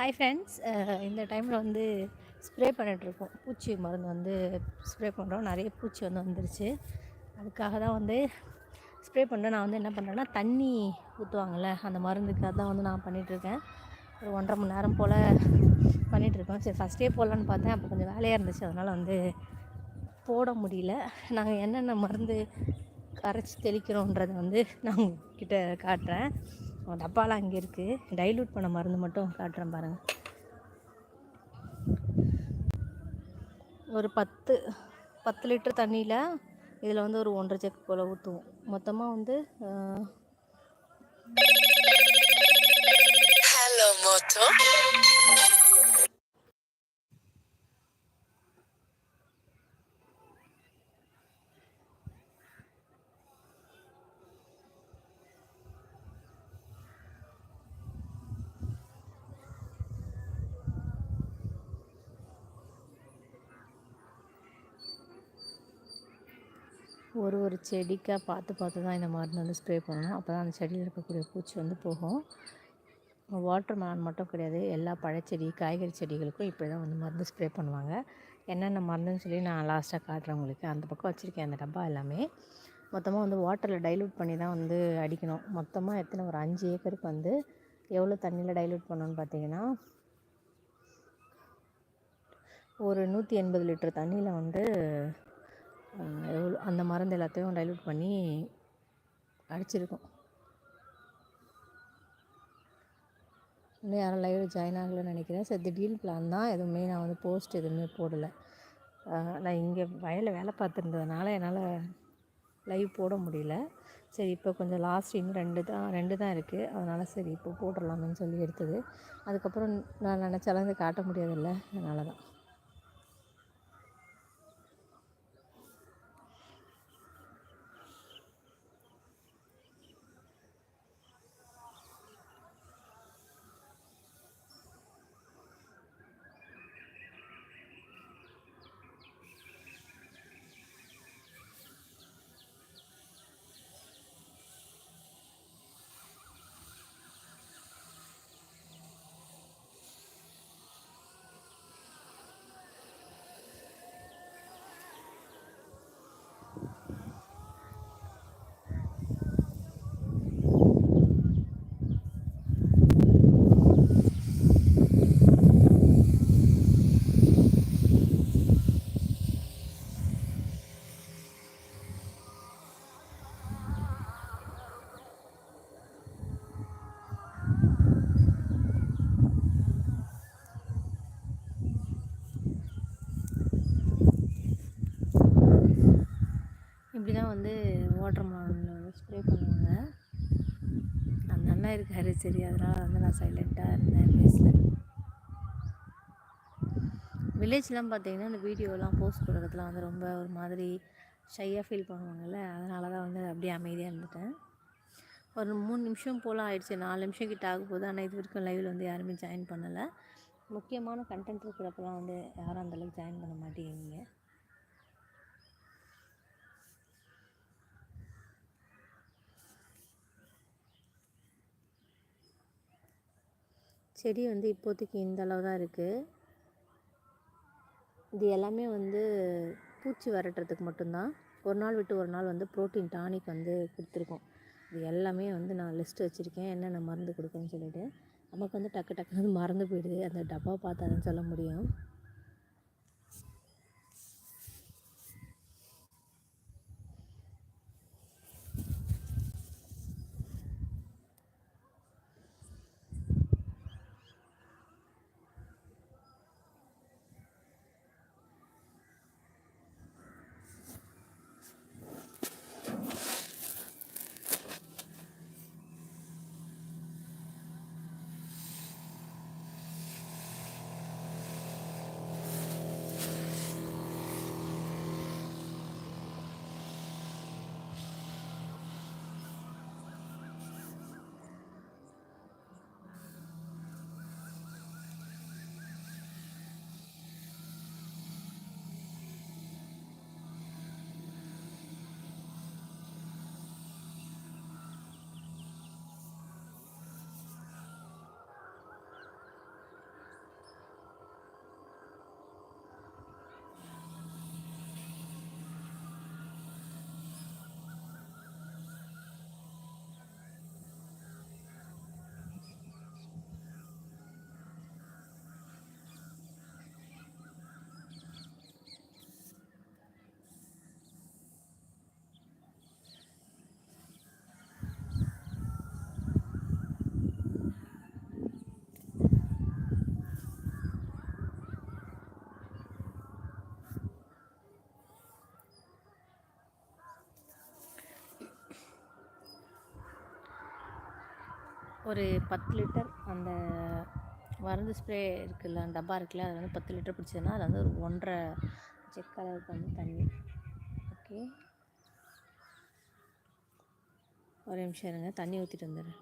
Hi friends இந்த டைமில் வந்து ஸ்ப்ரே பண்ணிகிட்ருக்கோம் பூச்சி மருந்து வந்து ஸ்ப்ரே பண்ணுறோம் நிறைய பூச்சி வந்து வந்துருச்சு. அதுக்காக தான் வந்து ஸ்ப்ரே பண்ணுறேன் நான் வந்து என்ன பண்ணுறேன்னா தண்ணி ஊற்றுவாங்கள்ல அந்த மருந்துக்காக தான் வந்து நான் பண்ணிகிட்ருக்கேன் ஒரு ஒன்றரை மணி நேரம் போல் பண்ணிகிட்ருக்கோம் சரி ஃபஸ்ட்டே போடலான்னு பார்த்தேன். அப்போ கொஞ்சம் வேலையாக இருந்துச்சு. அதனால் வந்து போட முடியல. நாங்கள் என்னென்ன மருந்து கரைச்சி தெளிக்கிறோன்றதை வந்து நான் உங்ககிட்ட காட்டுறேன். டப்பாலாம் அங்கே இருக்குது டைலூட் பண்ண மருந்து மட்டும் காட்டுறேன் பாருங்கள் ஒரு பத்து பத்து லிட்டர் தண்ணியில் இதில் வந்து ஒரு ஒன்றரை செக் போல் ஊற்றுவோம் மொத்தமாக வந்து ஹலோ Moto. ஒரு ஒரு செடிக்காக பார்த்து பார்த்து தான் இந்த மருந்து வந்து ஸ்ப்ரே பண்ணணும். அப்போ தான் அந்த செடியில் இருக்கக்கூடிய பூச்சி வந்து போகும். வாட்டர் மெலன் மட்டும் கிடையாது. எல்லா பழச்செடி காய்கறி செடிகளுக்கும் இப்படி தான் வந்து மருந்து ஸ்ப்ரே பண்ணுவாங்க. என்னென்ன மருந்துன்னு சொல்லி நான் லாஸ்ட்டாக காட்டுறேன் உங்களுக்கு. அந்த பக்கம் வச்சுருக்கேன் அந்த டப்பா எல்லாமே. மொத்தமாக வந்து வாட்டரில் டைலூட் பண்ணி தான் வந்து அடிக்கணும். மொத்தமாக எத்தனை ஒரு அஞ்சு ஏக்கருக்கு வந்து எவ்வளோ தண்ணியில் டைலூட் பண்ணணும்னு பார்த்தீங்கன்னா ஒரு நூற்றி எண்பது லிட்டர் தண்ணியில் வந்து அந்த மருந்து எல்லாத்தையும் டைல்யூட் பண்ணி அடிச்சிருக்கோம். இன்னும் யாரும் லைவ் ஜாயின் ஆகலைன்னு நினைக்கிறேன். சரி திடீர்னு பிளான் தான். எதுவுமே நான் வந்து போஸ்ட் எதுவுமே போடலை. நான் இங்கே வயலில் வேலை பார்த்துருந்ததுனால என்னால் லைவ் போட முடியல. சரி இப்போ கொஞ்சம் லாஸ்ட் இன்னும் ரெண்டு தான் ரெண்டு தான் இருக்குது அதனால் சரி இப்போ போட்டுடலாமேன்னு சொல்லி எடுத்தது. அதுக்கப்புறம் நான் நினச்சாலும் இதை காட்ட முடியாதில்ல. அதனால தான் தான் வந்து வாட்டர் மாடலில் வந்து ஸ்ப்ரே பண்ணுவாங்க. அந்த அண்ணா இருக்காரு சரி அதனால் வந்து நான் சைலண்ட்டாக இருந்தேன் பேசல. வில்லேஜ்லாம் பார்த்தீங்கன்னா இந்த வீடியோலாம் போஸ்ட் கொடுக்கறதுலாம் வந்து ரொம்ப ஒரு மாதிரி ஷையாக ஃபீல் பண்ணுவாங்கல்ல. அதனால தான் வந்து அப்படியே அமைதியாக இருந்துட்டேன். ஒரு மூணு நிமிஷம் போல் ஆயிடுச்சு. நாலு நிமிஷம் கிட்ட ஆக போகுது. ஆனால் இது வரைக்கும் லைவில் வந்து யாருமே ஜாயின் பண்ணலை. முக்கியமான கண்டென்ட் இருக்கிறப்பெல்லாம் வந்து யாரும் அந்தளவுக்கு ஜாயின் பண்ண மாட்டேங்கிறீங்க. செடி வந்து இப்போதைக்கு இந்த அளவு தான் இருக்குது இது எல்லாமே வந்து பூச்சி விரட்டுறதுக்கு மட்டும்தான் ஒரு நாள் விட்டு ஒரு நாள் வந்து ப்ரோட்டீன் டானிக் வந்து கொடுத்துருக்கோம். இது எல்லாமே வந்து நான் லிஸ்ட் வச்சுருக்கேன். என்னென்ன மருந்து கொடுக்கணும்னு சொல்லிவிட்டு நமக்கு வந்து டக்கு டக்குன்னு மறந்து போயிடுது. அந்த டப்பா பார்த்தாதான் சொல்ல முடியும். ஒரு பத்து லிட்டர் அந்த மருந்து ஸ்ப்ரே இருக்குல்ல அந்த டப்பா இருக்குல்ல அதில் வந்து பத்து லிட்டர் பிடிச்சதுன்னா அது வந்து ஒரு ஒன்றரை செக் அளவுக்கு வந்து தண்ணி. ஓகே. ஒரு நிமிஷம் இருங்க தண்ணி ஊற்றிட்டு வந்துடுறேன்.